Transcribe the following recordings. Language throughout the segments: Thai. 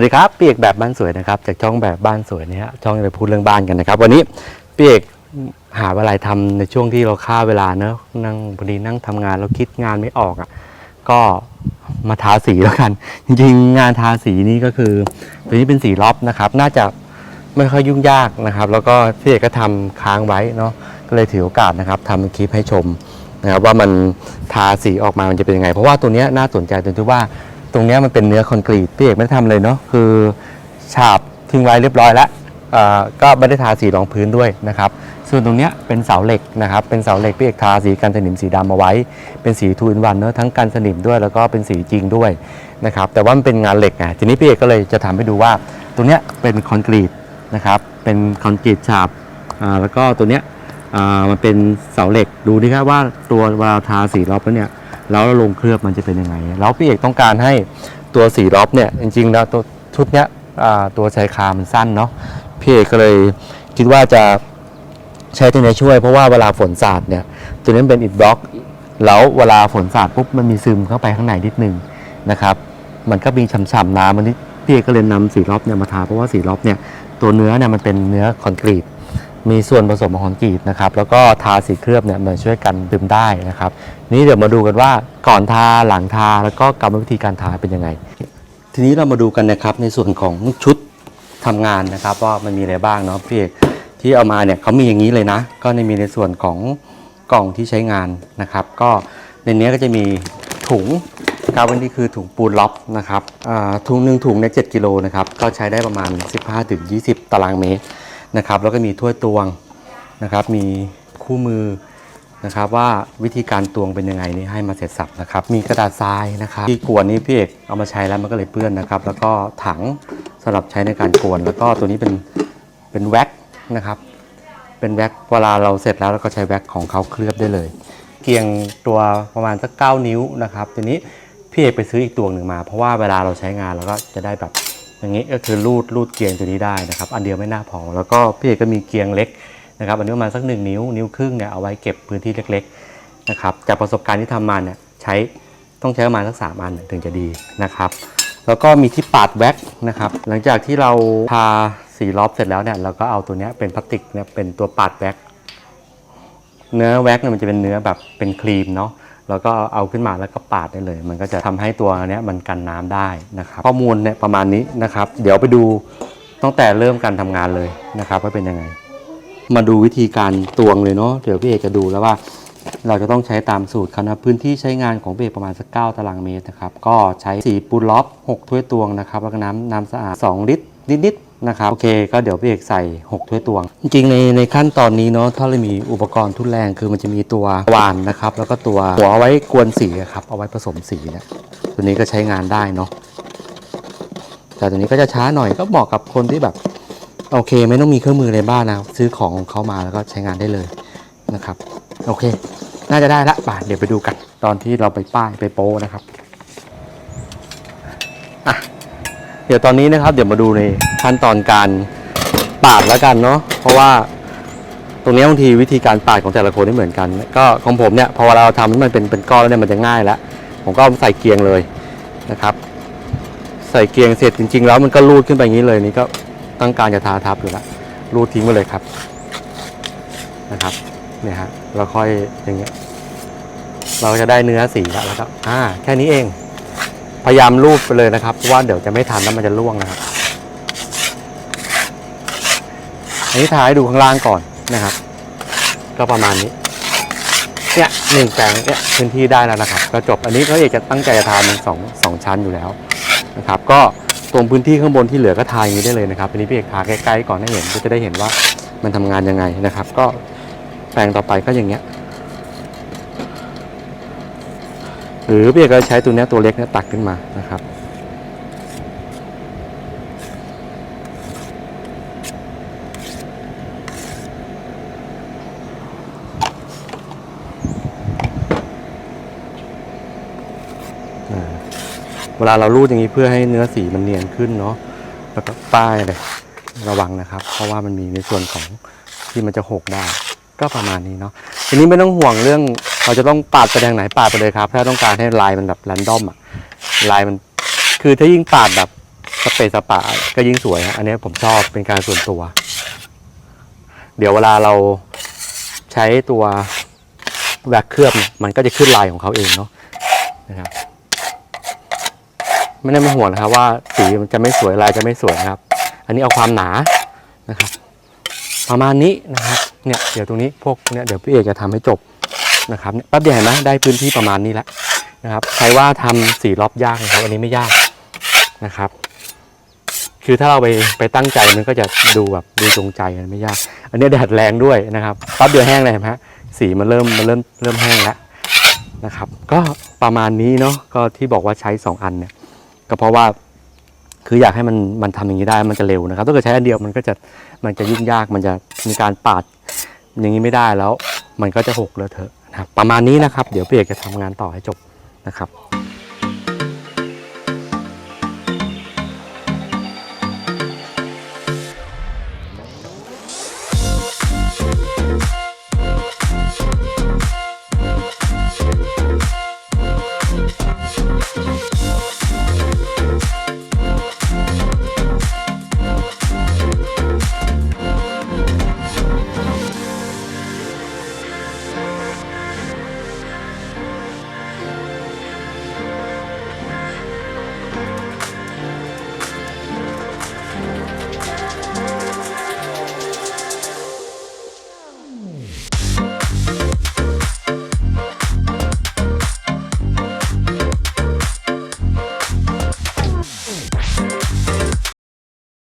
สวัสดีครับพี่เอกแบบบ้านสวยนะครับจากช่องแบบบ้านสวยนี่ฮะช่องจะไปพูดเรื่องบ้านกันนะครับ วันนี้พี่เอกหาอะไรทำในช่วงที่เราฆ่าเวลาเนอะนั่งพอดีนั่งทำงานแล้วคิดงานไม่ออกอะก็มาทาสีแล้วกัน จริงๆงานทาสีนี่ก็คือตัวนี้เป็นสีล็อบนะครับ น่าจะไม่ค่อยยุ่งยากนะครับ แล้วก็พี่เอกก็ทำค้างไว้เนาะก็เลยถือโอกาสนะครับทำคลิปให้ชมนะครับว่ามันทาสีออกมามันจะเป็นยังไง เพราะว่าตัวนี้น่าสนใจตรงที่ว่า ตรงนี้มันเป็นเนื้อคอนกรีตพี่เอกไม่ได้ทำเลยเนาะคือฉาบทิ้งไว้เรียบร้อยแล้วก็ไม่ได้ทาสีรองพื้นด้วยนะครับ ส่วนตรงนี้เป็นเสาเหล็กนะครับ เป็นเสาเหล็กพี่เอกทาสีกันสนิมสีดำเอาไว้ เป็นสีทูอินวันเนอะทั้งกันสนิมด้วยแล้วก็เป็นสีจริงด้วยนะครับ แต่ว่ามันเป็นงานเหล็กไงทีนี้พี่เอกก็เลยจะทำให้ดูว่าตรงเนี้ยเป็นคอนกรีตนะครับ เป็นคอนกรีตฉาบแล้วก็ตัวเนี้ยมันเป็นเสาเหล็กดูดิครับว่าตัวเวลาทาสีรอบแล้วเนี่ย แล้วลงเคลือบมันจะเป็นยังไง แล้วพี่เอกต้องการให้ตัวสีล็อบเนี่ย จริงๆแล้วตัวชุดเนี้ยตัวชายคามันสั้นเนาะพี่เอกก็เลยคิดว่าจะใช้ตัวนี้ช่วยเพราะว่าเวลาฝนสาดเนี่ย ตัวนี้เป็นอิฐบล็อก แล้วเวลาฝนสาดปุ๊บมันมีซึมเข้าไปข้างในนิดนึงนะครับ มันก็มีฉ่ำๆน้ำมันนี่พี่เอกก็เลยนำสีล็อบเนี่ยมาทาเพราะว่าสีล็อบเนี่ยตัวเนื้อเนี่ยมันเป็นเนื้อคอนกรีต มีส่วนผสมของคอนกรีตนะครับแล้วก็ทาสีเคลือบเนี่ยมันช่วยกันดึมได้นะครับนี่เดี๋ยวมาดูกันว่าก่อนทาหลังทาแล้วก็กรรมวิธีการทาเป็นยังไง ทีนี้เรามาดูกันนะครับในส่วนของชุดทำงานนะครับว่ามันมีอะไรบ้างเนาะพี่เอกที่เอามาเนี่ยเขามีอย่างนี้เลยนะ ก็ในมีในส่วนของกล่องที่ใช้งานนะครับ ก็ในนี้ก็จะมีถุงกาวนี่คือถุงปูนล็อบนะครับอ่าถุงหนึ่งถุงเนี่ยเจ็ดกิโลนะครับก็ใช้ได้ประมาณ 15-20 ตารางเมตร นะครับ แล้วก็มีถ้วยตวงนะครับ มีคู่มือนะครับ ว่าวิธีการตวงเป็นยังไงนี่ให้มาเสร็จสับนะครับ มีกระดาษทรายนะครับ ที่กวนนี้พี่เอกเอามาใช้แล้วมันก็เลยเปื้อนนะครับ แล้วก็ถังสำหรับใช้ในการกวน แล้วก็ตัวนี้เป็นเป็นแว็กนะครับ เป็นแว็กเวลาเราเสร็จแล้วเราก็ใช้แว็กของเขาเคลือบได้เลย เกียงตัวประมาณสักเนิ้วนะครับทีนี้พี่เอกไปซื้ออีกตัวหนึ่งมา เพราะว่าเวลาเราใช้งานเราก็จะได้แบบ อย่างนี้ก็คือรูดรูดเกียงตัวนี้ได้นะครับ อันเดียวไม่น่าพอ แล้วก็พี่เอกก็มีเกียงเล็กนะครับ อันนี้ประมาณสักหนึ่งนิ้ว นิ้วครึ่งเนี่ยเอาไว้เก็บพื้นที่เล็กๆนะครับ จากประสบการณ์ที่ทำมาเนี่ยใช้ต้องใช้ประมาณสักสามอันถึงจะดีนะครับ แล้วก็มีที่ปาดแว็กนะครับ หลังจากที่เราทาสีรอบเสร็จแล้วเนี่ยเราก็เอาตัวนี้เป็นพลาสติกเนี่ยเป็นตัวปาดแว็กเนื้อแว็กเนี่ยมันจะเป็นเนื้อแบบเป็นครีมเนาะ แล้วก็เอาขึ้นมาแล้วก็ปาดได้เลย มันก็จะทำให้ตัวเนี้ยมันกันน้ำได้นะครับข้อมูลเนี่ยประมาณนี้นะครับ เดี๋ยวไปดูตั้งแต่เริ่มการทำงานเลยนะครับว่าเป็นยังไง มาดูวิธีการตวงเลยเนาะเดี๋ยวพี่เอกจะดูแล้วว่า เราจะต้องใช้ตามสูตรครับนะพื้นที่ใช้งานของพี่เอกประมาณสัก9ตารางเมตรนะครับก็ใช้สีปูนล็อบ6ถ้วยตวงนะครับแล้วก็น้ำน้ำสะอาด 2 ลิตรนิดๆ นะครับโอเคก็เดี๋ยวพี่เอกใส่6ถ้วยตวง จริงๆในในขั้นตอนนี้เนาะถ้าเรามีอุปกรณ์ทุนแรงคือมันจะมีตัววานนะครับแล้วก็ตัวหัวเอาไว้กวนสีครับเอาไว้ผสมสีเนี่ยตัวนี้ก็ใช้งานได้เนาะแต่ตัวนี้ก็จะช้าหน่อยก็เหมาะกับคนที่แบบโอเค ไม่ต้องมีเครื่องมือในบ้านนะซื้อของของเขามาแล้วก็ใช้งานได้เลยนะครับ โอเค น่าจะได้ละป่ะเดี๋ยวไปดูกันตอนที่เราไปป้ายไปโป้นะครับ อะ เดี๋ยวตอนนี้นะครับ เดี๋ยวมาดูในขั้นตอนการปาดแล้วกันเนาะเพราะว่าตรงนี้บางทีวิธีการปาดของแต่ละคนไม่เหมือนกัน ก็ของผมเนี่ยพอเวลาเราทำให้มันเป็นเป็นก้อนแล้วเนี่ยมันจะง่ายแล้วผมก็ใส่เกียงเลยนะครับ ใส่เกียงเสร็จจริง ๆ แล้วมันก็รูดขึ้นไปอย่างนี้เลยนี่ก็ตั้งการจะทาทับอยู่แล้วรูดทิ้งไปเลยครับนะครับเนี่ยฮะเราค่อยอย่างเงี้ยเราจะได้เนื้อสีแล้วแล้วก็อ่าแค่นี้เอง พยายามรูดไปเลยนะครับเพราะว่าเดี๋ยวจะไม่ทันแล้วมันจะล่วงนะครับอันนี้ทาให้ดูข้างล่างก่อนนะครับ ก็ประมาณนี้เนี่ยหนึ่งแปลงเนี่ยพื้นที่ได้แล้วนะครับ ก็จบอันนี้เขาเอกจะตั้งใจจะทาเป็นสองสองชั้นอยู่แล้วนะครับ ก็ตรงพื้นที่ข้างบนที่เหลือก็ทาอย่างนี้ได้เลยนะครับอันนี้พี่เอกทาใกล้ๆก่อนให้เห็นก็จะได้เห็นว่ามันทำงานยังไงนะครับ ก็แปลงต่อไปก็อย่างเงี้ย หรือพี่เอกใช้ตัวนี้ตัวเล็กเนี่ยตักขึ้นมานะครับเวลาเรารูดอย่างนี้เพื่อให้เนื้อสีมันเนียนขึ้นเนาะแล้วก็ป้ายเลยระวังนะครับ เพราะว่ามันมีในส่วนของที่มันจะหกได้ ก็ประมาณนี้เนาะทีนี้ไม่ต้องห่วงเรื่อง เราจะต้องปาดไปทางไหนปาดไปเลยครับ ถ้าต้องการให้ลายมันแบบแรนดอมอะลายมัน คือถ้ายิ่งปาดแบบสเปรย์สปาก็ยิ่งสวยอันนี้ผมชอบเป็นการส่วนตัว เดี๋ยวเวลาเราใช้ตัวแว็กเคลือบมันก็จะขึ้นลายของเขาเองเนาะนะครับไม่ได้ไม่ห่วงนะครับว่าสีมันจะไม่สวยลายจะไม่สวยนะครับ อันนี้เอาความหนานะครับ ประมาณนี้นะครับเนี่ยเดี๋ยวตรงนี้พวกเนี่ยเดี๋ยวพี่เอกจะทำให้จบ นะครับแป๊บเดียวเห็นไหมได้พื้นที่ประมาณนี้แล้วนะครับ ใครว่าทำสี่รอบยากนะครับอันนี้ไม่ยากนะครับ คือถ้าเราไปไปตั้งใจมันก็จะดูแบบดูจงใจมันไม่ยาก อันนี้แดดแรงด้วยนะครับแป๊บเดียวแห้งเลยเห็นไหมฮะสีมันเริ่มมันเริ่มเริ่มแห้งแล้วนะครับ ก็ประมาณนี้เนาะก็ที่บอกว่าใช้สองอันเนี่ยก็เพราะว่าคืออยากให้มันมันทำอย่างนี้ได้มันจะเร็วนะครับถ้าเกิดใช้อันเดียวมันก็จะมันจะยุ่งยากมันจะมีการปาดอย่างนี้ไม่ได้แล้ว มันก็จะหกเลอะเทอะ นะครับประมาณนี้นะครับ เดี๋ยวพี่เอกจะทำงานต่อให้จบนะครับ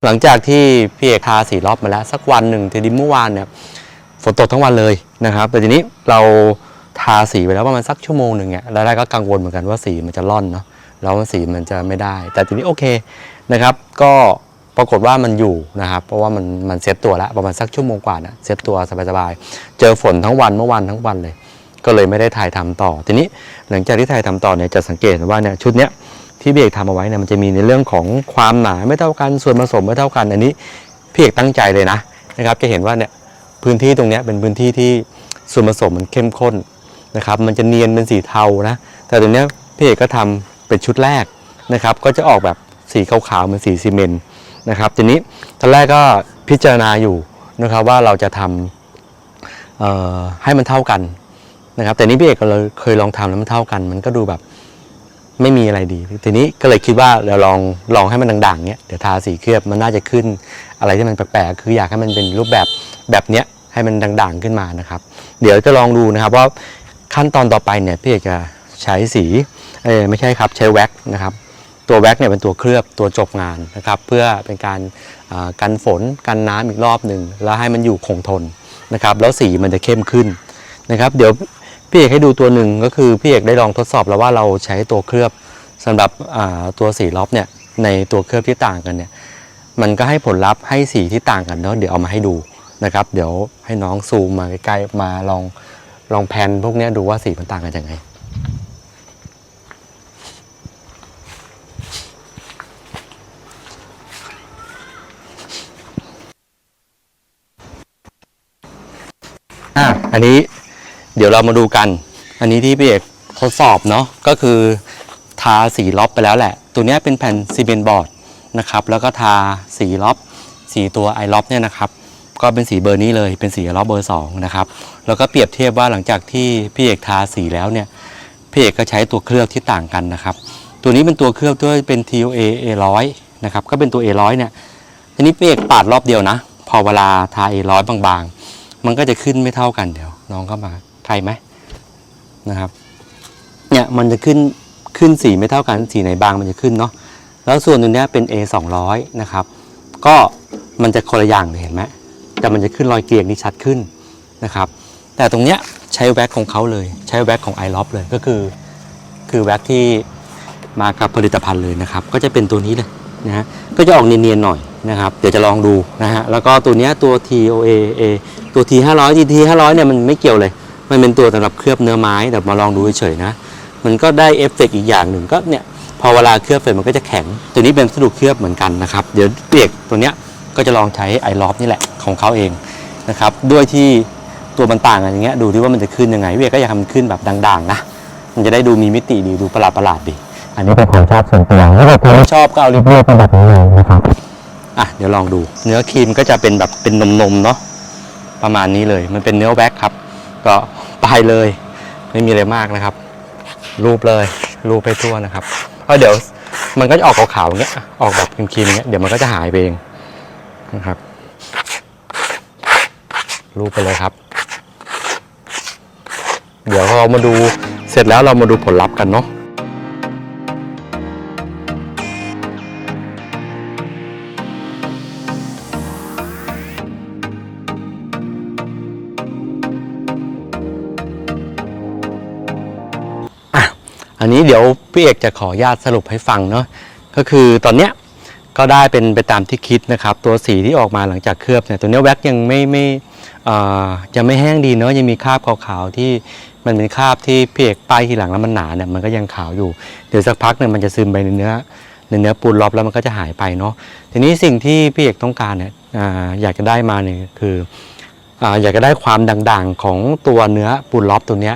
หลังจากที่พี่เอกทาสีรอบมาแล้ว สักวันหนึ่งทีนี้เมื่อวานเนี่ยฝนตกทั้งวันเลยนะครับแต่ทีนี้เราทาสีไปแล้วประมาณสักชั่วโมงหนึ่งเนี่ยแล้วแรกก็กังวลเหมือนกันว่าสีมันจะล่อนเนาะแล้วสีมันจะไม่ได้ แต่ทีนี้โอเคนะครับ ก็ปรากฏว่ามันอยู่นะครับ เพราะว่ามันมันเซ็ตตัวแล้วประมาณสักชั่วโมงกว่านะเซ็ตตัวสบายๆเจอฝนทั้งวันเมื่อวานทั้งวันเลย ก็เลยไม่ได้ถ่ายทำต่อ ทีนี้หลังจากที่ถ่ายทำต่อเนี่ยจะสังเกตว่าเนี่ยชุดเนี้ย ที่พี่เอกทำเอาไว้เนี่ยมันจะมีในเรื่องของความหนาไม่เท่ากันส่วนผสมไม่เท่ากันอันนี้พี่เอกตั้งใจเลยนะนะครับ จะเห็นว่าเนี่ยพื้นที่ตรงนี้เป็นพื้นที่ที่ส่วนผสมมันเข้มข้นนะครับ มันจะเนียนเป็นสีเทานะแต่ตรงเนี้ยพี่เอกก็ทำเป็นชุดแรกนะครับ ก็จะออกแบบสีขาวๆเหมือนสีซีเมนต์นะครับ ทีนี้ตอนแรกก็พิจารณาอยู่นะครับว่าเราจะทำเอ่อให้มันเท่ากันนะครับ แต่นี้พี่เอกเลยเคยลองทำแล้วมันเท่ากัน มันก็ดูแบบ ไม่มีอะไรดี ทีนี้ก็เลยคิดว่าเราลองลองให้มันด่างๆเนี้ยเดี๋ยวทาสีเคลือบมันน่าจะขึ้น อะไรที่มันแปลกๆคืออยากให้มันเป็นรูปแบบแบบเนี้ยให้มันด่างๆขึ้นมานะครับ เดี๋ยวจะลองดูนะครับว่าขั้นตอนต่อไปเนี่ยพี่เอกจะใช้สีเออไม่ใช่ครับใช้แว็กนะครับตัวแว็กเนี่ยเป็นตัวเคลือบตัวจบงานนะครับ เพื่อเป็นการกันฝนกันน้ำอีกรอบหนึ่งแล้วให้มันอยู่คงทนนะครับ แล้วสีมันจะเข้มขึ้นนะครับ เดี๋ยว พี่เอกให้ดูตัวหนึ่งก็คือพี่เอกได้ลองทดสอบแล้วว่าเราใช้ตัวเคลือบสำหรับตัวสีล็อบเนี่ยในตัวเคลือบที่ต่างกันเนี่ยมันก็ให้ผลลัพธ์ให้สีที่ต่างกันเนาะเดี๋ยวเอามาให้ดูนะครับ เดี๋ยวให้น้องซูมมาใกล้ๆมาลองลองแพนพวกนี้ดูว่าสีมันต่างกันยังไงอะอันนี้ เดี๋ยวเรามาดูกัน อันนี้ที่พี่เอกทดสอบเนาะก็คือทาสีล็อบไปแล้วแหละ ตัวนี้เป็นแผ่นซีเมนต์บอร์ดนะครับ แล้วก็ทาสีล็อบสีตัวไอล็อบเนี่ยนะครับ ก็เป็นสีเบอร์นี้เลยเป็นสีล็อบเบอร์2นะครับ แล้วก็เปรียบเทียบว่าหลังจากที่พี่เอกทาสีแล้วเนี่ยพี่เอกก็ใช้ตัวเคลือบที่ต่างกันนะครับ ตัวนี้เป็นตัวเคลือบด้วยเป็น TOA A100 นะครับ ก็เป็นตัว A100 เนี่ยทีนี้พี่เอกปาดรอบเดียวนะ พอเวลาทา A100 บางๆ มันก็จะขึ้นไม่เท่ากันเดี๋ยวน้องเข้ามา ใครไหมนะครับเนี่ยมันจะขึ้นขึ้นสีไม่เท่ากันสีไหนบางมันจะขึ้นเนาะแล้วส่วนตัวเนี้ยเป็น A 2 0 0นะครับก็มันจะคนละอย่างเลยเห็นไหมแต่มันจะขึ้นรอยเกลียงที่ชัดขึ้นนะครับแต่ตรงเนี้ยใช้แว็กของเขาเลยใช้แว็กของ i l o p เลยก็คือ คือแว็กที่มากับผลิตภัณฑ์เลยนะครับ ก็จะเป็นตัวนี้เลยนะฮะก็จะออกเนียนๆหน่อยนะครับ เดี๋ยวจะลองดูนะฮะแล้วก็ตัวเนี้ยตัว TOA A ตัว T 5 0 0 T 5 0 0เนี่ยมันไม่เกี่ยวเลย มันเป็นตัวสำหรับเคลือบเนื้อไม้แต่มาลองดูเฉยๆนะ มันก็ได้เอฟเฟกต์อีกอย่างหนึ่งก็เนี่ยพอเวลาเคลือบเสร็จมันก็จะแข็ง ตัวนี้เป็นวัสดุเคลือบเหมือนกันนะครับ เดี๋ยวเปียกตัวเนี้ยก็จะลองใช้ไอรอฟนี่แหละของเขาเองนะครับ ด้วยที่ตัวมันต่างกันอย่างเงี้ยดูที่ว่ามันจะขึ้นยังไงเวียก็อยากทำมันขึ้นแบบด่างๆนะมันจะได้ดูมีมิติดีดูประหลาดประหลาดๆดี อันนี้เป็นความชอบส่วนตัวถ้าเกิดคุณไม่ชอบก็เอาเรียบๆเป็นแบบนี้เลยนะครับอะเดี๋ยวลองดู เนื้อครีมก็จะเป็นแบบเป็นนมๆเนาะประมาณนี้เลย มันเป็นเนื้อแว็กครับ ก็ไปเลย ไม่มีอะไรมากนะครับ รูปเลยรูปไปทั่วนะครับเพราะเดี๋ยวมันก็จะออกขาวๆอย่างเงี้ยออกแบบครีมๆอย่างเงี้ยเดี๋ยวมันก็จะหายไปเองนะครับ รูปไปเลยครับ เดี๋ยวเรามาดูเสร็จแล้วเรามาดูผลลัพธ์กันเนาะ อันนี้เดี๋ยวพี่เอกจะขอญาตสรุปให้ฟังเนาะก็คือตอนเนี้ยก็ได้เป็นไปตามที่คิดนะครับ ตัวสีที่ออกมาหลังจากเคลือบเนี่ยตัวเนี้ยแว็กยังไม่ไม่เอ่อจะไม่แห้งดีเนาะยังมีคราบขาวๆที่มันเป็นคราบที่พี่เอกป้ายทีหลังแล้วมันหนาเนี่ยมันก็ยังขาวอยู่เดี๋ยวสักพักเนี่ยมันจะซึมไปในเนื้อในเนื้อปูนรอบแล้วมันก็จะหายไปเนาะทีนี้สิ่งที่พี่เอกต้องการเนี่ยออยากจะได้มาเนี่ยคืออ่าอยากจะได้ความด่างๆของตัวเนื้อปูนรอบตัวเนี้ย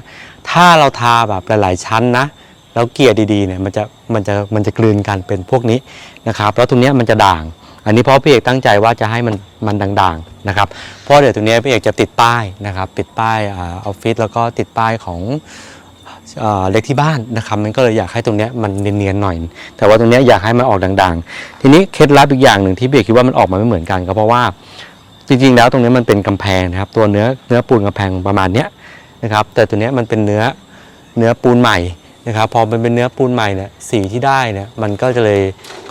ถ้าเราทาแบบหลายๆชั้นนะ แล้วเกลี่ยดีๆเนี่ยมันจะมันจะมันจะกลืนกันเป็นพวกนี้นะครับแล้วตรงเนี้ยมันจะด่าง อันนี้เพราะพี่เอกตั้งใจว่าจะให้มันมันด่างๆนะครับเพราะเดี๋ยวตรงเนี้ยพี่เอกจะติดป้ายนะครับติดป้ายออฟฟิศแล้วก็ติดป้ายของเอเล็กที่บ้านนะครับมันก็เลยอยากให้ตรงเนี้ยมันเนียนๆหน่อย แต่ว่าตรงเนี้ยอยากให้มันออกด่างๆ ทีนี้เคล็ดลับอีกอย่างหนึ่งที่พี่เอกคิดว่ามันออกมาไม่เหมือนกันก็เพราะว่าจริงๆแล้วตรงนี้มันเป็นกำแพงนะครับ ตัวเนื้อเนื้อปูนกำแพงประมาณเนี้ยนะครับแต่ตัวนี้มันเป็นเนื้อเนื้อปูนใหม่ นะครับพอมันเป็นเนื้อปูนใหม่เนี่ยสีที่ได้เนี่ยมันก็จะเลย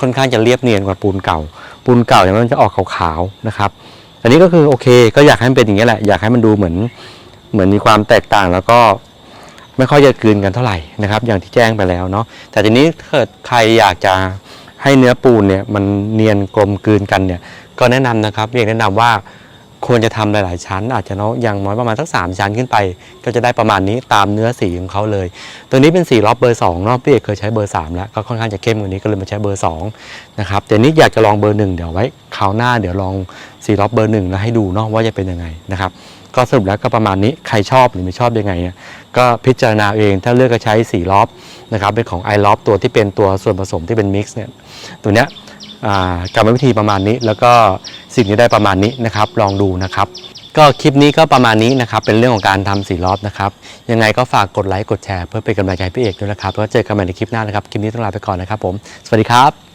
ค่อนข้างจะเรียบเนียนกว่าปูนเก่า ปูนเก่าเนี่ยมันจะออกขาวๆนะครับอันนี้ก็คือโอเค ก็อยากให้มันเป็นอย่างนี้ยแหละอยากให้มันดูเหมือนเหมือนมีความแตกต่างแล้วก็ไม่ค่อยจะกืนกันเท่าไหร่นะครับ อย่างที่แจ้งไปแล้วเนาะแต่ทีนี้ถ้าเกิดใครอยากจะให้เนื้อปูนเนี่ยมันเนียนกลมกลืนกันเนี่ยก็แนะนำนะครับอยากแนะนำว่า ควรจะทำหลาย ๆ ชั้น อาจจะเนาะอย่างน้อยประมาณสักสามชั้นขึ้นไป ก็จะได้ประมาณนี้ตามเนื้อสีของเขาเลย ตัวนี้เป็นสีล็อบเบอร์2เนาะพี่เอกเคยใช้เบอร์ 3 แล้วก็ค่อนข้างจะเข้มกว่านี้ก็เลยมาใช้เบอร์2นะครับแต่นี้อยากจะลองเบอร์ 1 เดี๋ยวไว้คราวหน้าเดี๋ยวลองสีล็อบเบอร์1แล้วให้ดูเนาะว่าจะเป็นยังไงนะครับก็สรุปแล้วก็ประมาณนี้ใครชอบหรือไม่ชอบยังไงเนี่ยก็พิจารณาเองถ้าเลือกจะใช้สีล็อบนะครับเป็นของ i l o b ตัวที่เป็นตัวส่วนผสมที่เป็นมิกซ์เนี่ยตัวเนี้ย กรรมวิธีประมาณนี้ แล้วก็สิ่งที่ได้ประมาณนี้นะครับ ลองดูนะครับ ก็คลิปนี้ก็ประมาณนี้นะครับ เป็นเรื่องของการทำสีรอบนะครับ ยังไงก็ฝากกดไลค์กดแชร์เพื่อเป็นกำลังใจพี่เอกด้วยนะครับแล้วเจอกันใหม่ในคลิปหน้านะครับ คลิปนี้ต้องลาไปก่อนนะครับผม สวัสดีครับ